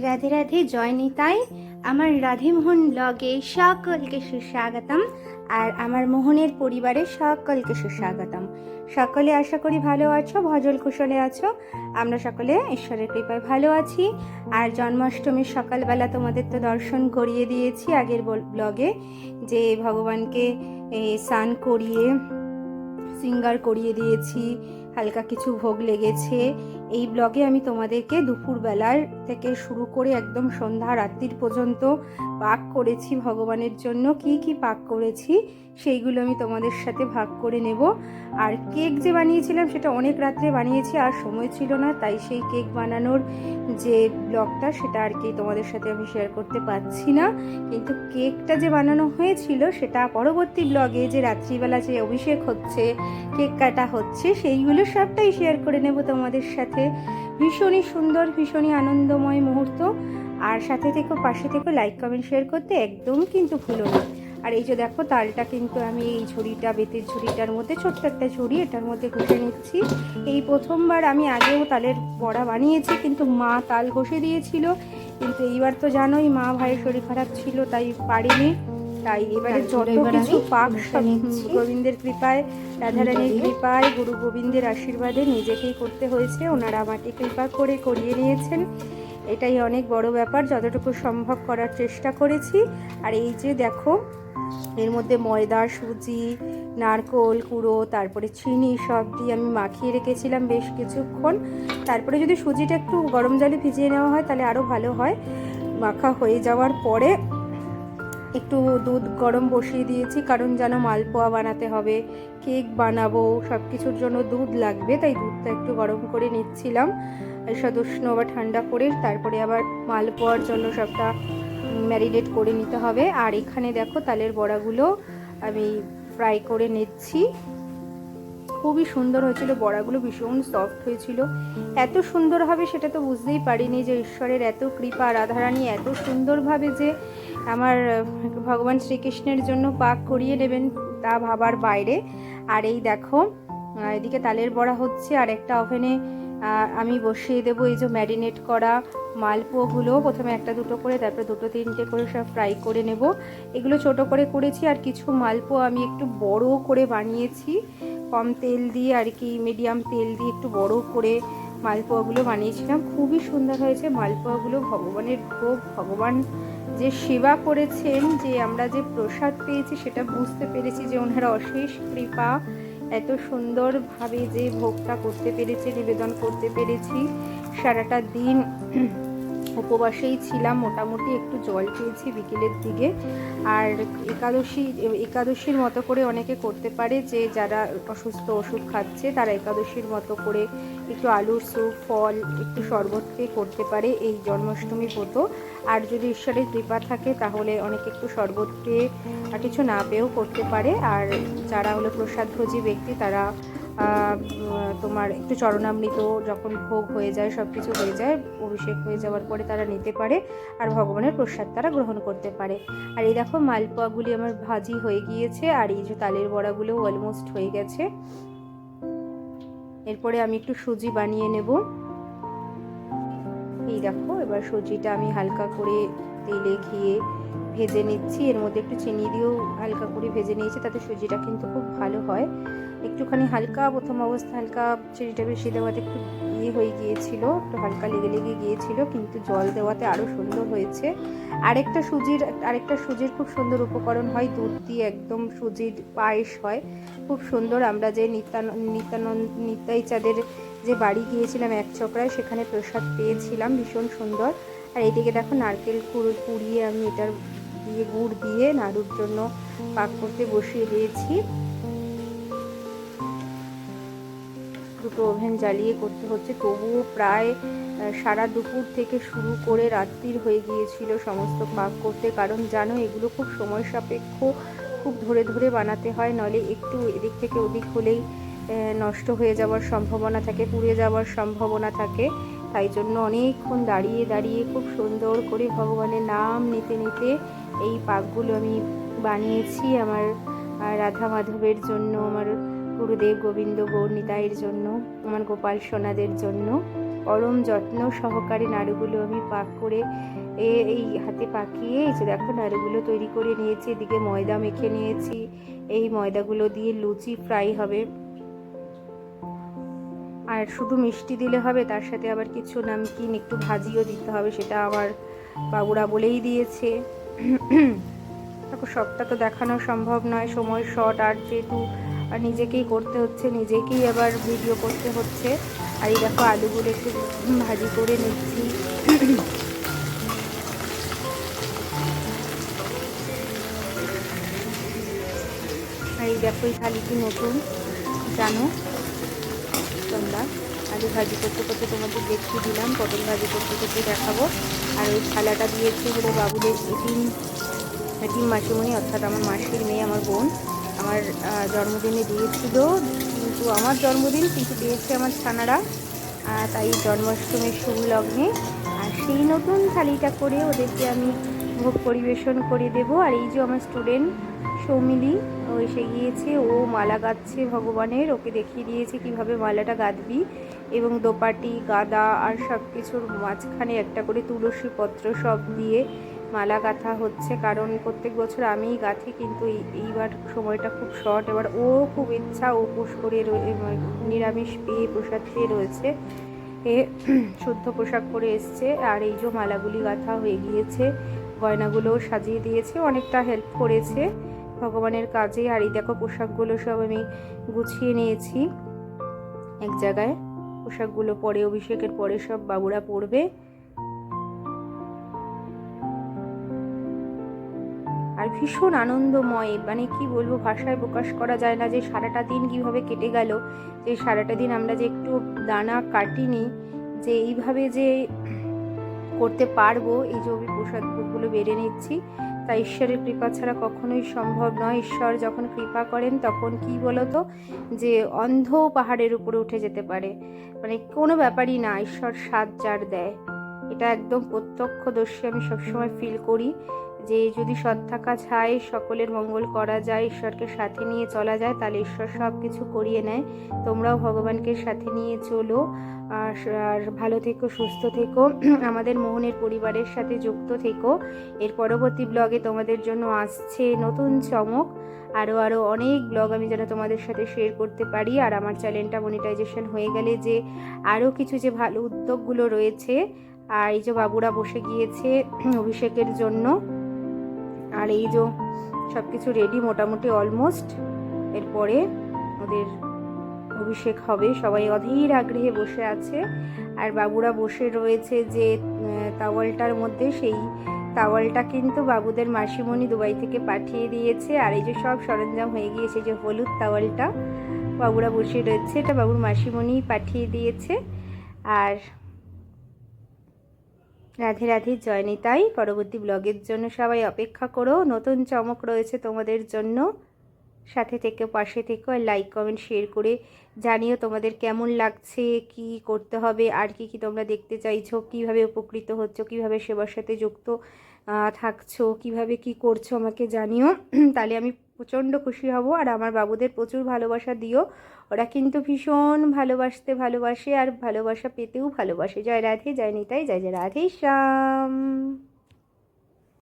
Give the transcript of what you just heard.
রাধে রাধে, জয় নিতাই। আমার রাধেমোহন ব্লগে সকলকে সুস্বাগতম আর আমার মোহনের পরিবারে সকলকে সুস্বাগতম। সকলে আশা করি ভালো আছো, ভজল কুশলে আছো। আমরা সকলে ঈশ্বরের কৃপায় ভালো আছি। আর জন্মাষ্টমীর সকালবেলা তোমাদের তো দর্শন করিয়ে দিয়েছি আগের বল- ব্লগে, যে ভগবানকে স্নান করিয়ে, সিঙ্গার করিয়ে দিয়েছি, হালকা কিছু ভোগ লেগেছে। এই ব্লগে আমি তোমাদেরকে দুপুরবেলার থেকে শুরু করে একদম সন্ধ্যা রাত্রির পর্যন্ত পাক করেছি ভগবানের জন্য। কি কি পাক করেছি সেইগুলো আমি তোমাদের সাথে ভাগ করে নেব। আর কেক যে বানিয়েছিলাম সেটা অনেক রাত্রে বানিয়েছি, আর সময় ছিল না, তাই সেই কেক বানানোর যে ব্লগটা সেটা আর কি তোমাদের সাথে আমি শেয়ার করতে পারছি না। কিন্তু কেকটা যে বানানো হয়েছিল সেটা পরবর্তী ব্লগে যে রাত্রিবেলা যে অভিষেক হচ্ছে, কেক কাটা হচ্ছে, সেইগুলো সবটাই শেয়ার করে নেব তোমাদের সাথে। ভীষণই সুন্দর, ভীষণই আনন্দময় মুহূর্ত। আর সাথে থেকে, পাশে থেকে লাইক কমেন্ট শেয়ার করতে একদম কিন্তু ভুলো না। আর এই যে দেখো, তালটা কিন্তু আমি এই ঝুড়িটা, বেতের ঝুড়িটার মধ্যে, ছোট্ট একটা ঝুড়ি, এটার মধ্যে ঘষে নিচ্ছি। এই প্রথমবার আমি আগেও তালের বড়া বানিয়েছি, কিন্তু মা তাল ঘষে দিয়েছিল। কিন্তু এইবার তো জানোই, মা ভাইয়ের শরীর খারাপ ছিল, তাই পারিনি। তাই এবারে যত কিছু পাক গোবিন্দের কৃপায় রাধারানীর কৃপায় গুরু গোবিন্দের আশীর্বাদে নিজেকেই করতে হয়েছে। ওনারা আমাকে কৃপা করে করিয়ে নিয়েছেন। এটাই অনেক বড় ব্যাপার যতটুকু সম্ভব করার চেষ্টা করেছি। আর এই যে দেখো এর মধ্যে ময়দা সুজি নারকোল কুড়ো তারপরে চিনি সব দিয়ে আমি মাখিয়ে রেখেছিলাম বেশ কিছুক্ষণ। তারপরে যদি সুজিটা একটু গরম জলে ভিজিয়ে নেওয়া হয় তাহলে আরও ভালো হয়। মাখা হয়ে যাওয়ার পরে একটু দুধ গরম বসিয়ে দিয়েছি, কারণ যেন মালপোয়া বানাতে হবে। কেক বানাবো সব কিছুর জন্য দুধ লাগবে, তাই দুধটা একটু গরম করে নিচ্ছিলাম। সদ উষ্ণ বা ঠান্ডা করে, তারপরে আবার মালপোয়ার জন্য সবটা ম্যারিনেট করে নিতে হবে। আর এখানে দেখো, তালের বড়াগুলো আমি ফ্রাই করে নিচ্ছি। খুবই সুন্দর হয়েছিল, বড়াগুলো ভীষণ সফট হয়েছিল। এত সুন্দর হবে সেটা তো বুঝতেই পারিনি যে ঈশ্বরের এত কৃপা, রাধারানী এত সুন্দরভাবে যে আমার ভগবান শ্রীকৃষ্ণের জন্য পাক করিয়ে নেবেন তা ভাবার বাইরে। আর এই দেখো এদিকে তালের বড়া হচ্ছে, আর একটা ওভেনে আমি বসিয়ে দেবো এই যে ম্যারিনেট করা মালপোগুলো প্রথমে একটা দুটো করে, তারপরে দুটো তিনটে করে সব ফ্রাই করে নেব। এগুলো ছোট করে করেছি, আর কিছু মালপো আমি একটু বড় করে বানিয়েছি। কম তেল দিয়ে আর কি মিডিয়াম তেল দিয়ে একটু বড় করে মালপোয়াগুলো বানিয়েছিলাম। খুবই সুন্দর হয়েছে মালপোয়াগুলো। ভগবানের ভোগ ভগবান যে সেবা করেছেন, যে আমরা যে প্রসাদ পেয়েছি সেটা বুঝতে পেরেছি যে ওনারা অশেষ কৃপা। এত সুন্দরভাবে যে ভোগটা করতে পেরেছে, নিবেদন করতে পেরেছি, সারাটা দিন উপবাসেই ছিলাম, মোটামুটি একটু জল পেয়েছি বিকেলের দিকে। আর একাদশী, একাদশীর মতো করে অনেকে করতে পারে যে যারা অসুস্থ ওষুধ খাচ্ছে, তারা একাদশীর মতো করে একটু আলুর স্যুপ, ফল, একটু শরবত করতে পারে এই জন্মাষ্টমী ব্রত। আর যদি ঈশ্বরের কৃপা থাকে, তাহলে অনেকে একটু শরবত আর কিছু না পেয়েও করতে পারে। আর যারা হলো প্রসাদভোজী ব্যক্তি, তারা তোমার একটু চরণামৃত যখন ভোগ হয়ে যায় সব কিছু হয়ে যায়, অভিষেক হয়ে যাওয়ার পরে তারা নিতে পারে আর ভগবানের প্রসাদ তারা গ্রহণ করতে পারে। আর এই দেখো মালপোয়াগুলি আমার ভাজি হয়ে গিয়েছে আর এই যে তালের বড়াগুলো অলমোস্ট হয়ে গেছে। এরপরে আমি একটু সুজি বানিয়ে নেব। এই দেখো, এবার সুজিটা আমি হালকা করে তেলে ঘিয়ে ভেজে নিচ্ছি। এর মধ্যে একটু চিনি দিয়েও হালকা করে ভেজে নিয়েছি, তাতে সুজিটা কিন্তু খুব ভালো হয়। একটুখানি হালকা, প্রথম অবস্থা হালকা চিনিটা বেশি দেওয়াতে একটু ইয়ে হয়ে গিয়েছিল, একটু হালকা লেগে লেগে গিয়েছিল, কিন্তু জল দেওয়াতে আরও সুন্দর হয়েছে। আরেকটা সুজির আরেকটা সুজির খুব সুন্দর উপকরণ হয়, দুধ দিয়ে একদম সুজির পায়েস হয়। খুব সুন্দর, আমরা যে নিত্যান নিত্যানন্দ নিতাই চাঁদের যে বাড়ি গিয়েছিলাম এক চক্রায়, সেখানে প্রসাদ পেয়েছিলাম, ভীষণ সুন্দর। আর এইদিকে দেখো নারকেল কুড়ো, কুড়িয়ে আমি এটার দিয়ে গুড় দিয়ে নাড়ুর জন্য পাক করতে বসিয়ে দিয়েছি। দুটো ওভেন জ্বালিয়ে করতে হচ্ছে, তবুও প্রায় সারা দুপুর থেকে শুরু করে রাত্রির হয়ে গিয়েছিল সমস্ত পাক করতে। কারণ জানো, এগুলো খুব সময় সাপেক্ষ, খুব ধরে ধরে বানাতে হয় নলে একটু এদিক থেকে ওদিক হলেই নষ্ট হয়ে যাওয়ার সম্ভাবনা থাকে, পুড়ে যাওয়ার সম্ভাবনা থাকে। তাই জন্য অনেকক্ষণ দাঁড়িয়ে দাঁড়িয়ে খুব সুন্দর করে ভগবানের নাম নিতে নিতে এই পাকগুলো আমি বানিয়েছি আমার রাধা মাধবের জন্য, আমার গুরুদেব গোবিন্দ গৌরনিতাইয়ের জন্য, আমার গোপাল সোনাদের জন্য। পরম যত্ন সহকারে নাড়ুগুলো আমি পাক করে এই হাতে পাকিয়ে, এই যে দেখো নাড়ুগুলো তৈরি করে নিয়েছি, এদিকে ময়দা মেখে নিয়েছি। এই ময়দাগুলো দিয়ে লুচি ফ্রাই হবে। আর শুধু মিষ্টি দিলে হবে, তার সাথে আবার কিছু নামকিন একটু ভাজিও দিতে হবে, সেটা আমার বাবুরা বলেই দিয়েছে। সবটা তো দেখানো সম্ভব নয়, সময় শর্ট, আর যেহেতু নিজেকেই করতে হচ্ছে, নিজেকেই আবার ভিডিও করতে হচ্ছে। আর এই দেখো, আলুগুলো একটু ভাজি করে নিচ্ছি। আর এই দেখো, এই থালিটি নতুন, জানো? তোমরা আলু ভাজি করতে করতে তোমাদের দেখিয়ে দিলাম, পটল ভাজি করতে করতে দেখাবো। আর ওই থালাটা দিয়েছে হলো বাবুদের এটিম এটিম মাসিমণি, অর্থাৎ আমার মাসির মেয়ে, আমার বোন। আমার জন্মদিনে দিয়েছিল, কিন্তু আমার জন্মদিন কিন্তু দিয়েছে আমার ছানারা। তাই জন্মাষ্টমীর শুভ লগ্নে আর সেই নতুন থালিটা করে ওদেরকে আমি ভোগ পরিবেশন করে দেব। আর এই যে আমার স্টুডেন্ট সৌমিলি ও এসে গিয়েছে, ও মালা গাচ্ছে ভগবানের, ওকে দেখিয়ে দিয়েছে কীভাবে মালাটা গাঁথবি এবং দোপাটি, গাদা আর সব কিছুর মাঝখানে একটা করে তুলসী পত্র সব দিয়ে মালা গাঁথা হচ্ছে। কারণ প্রত্যেক বছর আমিই গাঁথি, কিন্তু এই- এইবার সময়টা খুব শর্ট। এবার ও খুব ইচ্ছা উপোস করে মানে নিরামিষ পেয়ে প্রসাদ পেয়ে রয়েছে। এ, শুদ্ধ পোশাক পরে এসছে। আর এই যে মালাগুলি গাঁথা হয়ে গিয়েছে, গয়নাগুলোও সাজিয়ে দিয়েছে, অনেকটা হেল্প করেছে। ভগবানের কাজে আর এই দেখো পোশাকগুলো সব আমি গুছিয়ে নিয়েছি। এক জায়গায় পোশাকগুলো পরে, অভিষেকের পরে সব বাবুরা পরবে। আর ভীষণ আনন্দময় মানে কি বলব, ভাষায় প্রকাশ করা যায় না যে সারাটা দিন কীভাবে কেটে গেল, যে সারাটা দিন আমরা যে একটু দানা কাটিনি, যে এইভাবে যে করতে পারব, এই যে আমি বেড়ে নিচ্ছি। তা ঈশ্বরের কৃপা ছাড়া কখনোই সম্ভব নয়। ঈশ্বর যখন কৃপা করেন, তখন কি বলতো? যে অন্ধ পাহাড়ের উপরে উঠে যেতে পারে। মানে কোনো ব্যাপারই না, ঈশ্বর সাত যার দেয়। এটা একদম প্রত্যক্ষদর্শী আমি সবসময় ফিল করি। যে যদি সৎ থাকা চায় সকলের মঙ্গল করা যায়, ঈশ্বরকে সাথে নিয়ে চলা যায়, তাহলে ঈশ্বর সব কিছু করিয়ে নেয়। তোমরাও ভগবানকে সাথে নিয়ে চলো। আর আর ভালো থেকো, সুস্থ থেকো। আমাদের মোহনের পরিবারের সাথে যুক্ত থেকো। এর পরবর্তী ব্লগে তোমাদের জন্য আসছে নতুন চমক। আরও আরও অনেক ব্লগ আমি যেন তোমাদের সাথে শেয়ার করতে পারি। আর আমার চ্যানেলটা মনিটাইজেশন হয়ে গেলে যে আরও কিছু যে ভালো উদ্যোগগুলো রয়েছে, আর এই যে বাবুরা বসে গিয়েছে অভিষেকের জন্য। আর এই যে সব কিছু রেডি মোটামুটি অলমোস্ট এরপরে ওদের অভিষেক হবে। সবাই অধীর আগ্রহে বসে আছে। আর বাবুরা বসে রয়েছে যে তাওয়ালটার মধ্যে। সেই তাওয়ালটা কিন্তু বাবুদের মাসিমণি দুবাই থেকে পাঠিয়ে দিয়েছে। আর এই যে সব সরঞ্জাম হয়ে গিয়েছে যে হলুদ তাওয়ালটা। বাবুরা বসে রয়েছে। এটা বাবুর মাসিমণি পাঠিয়ে দিয়েছে। আর রাধে রাধে, জয় নিতাই। পরবর্তী ব্লগের জন্য সবাই অপেক্ষা করো। নতুন চমক রয়েছে তোমাদের জন্য। সাথে থেকে পাশে থেকো লাইক কমেন্ট শেয়ার করে জানিও তোমাদের কেমন লাগছে, কি করতে হবে, আর কি কি তোমরা দেখতে চাইছো, কীভাবে উপকৃত হচ্ছ, কীভাবে সেবার সাথে যুক্ত থাকছো, কীভাবে কি করছ আমাকে জানিও। তাহলে আমি প্রচণ্ড খুশি হব আর আমার বাবুদের প্রচুর ভালোবাসা দিও। ওরা কিন্তু ভীষণ ভালোবাসতে ভালোবাসে আর ভালোবাসা পেতেও ভালোবাসে। জয় রাধে, জয় নিতাই, জয় জয় রাধে, শ্যাম।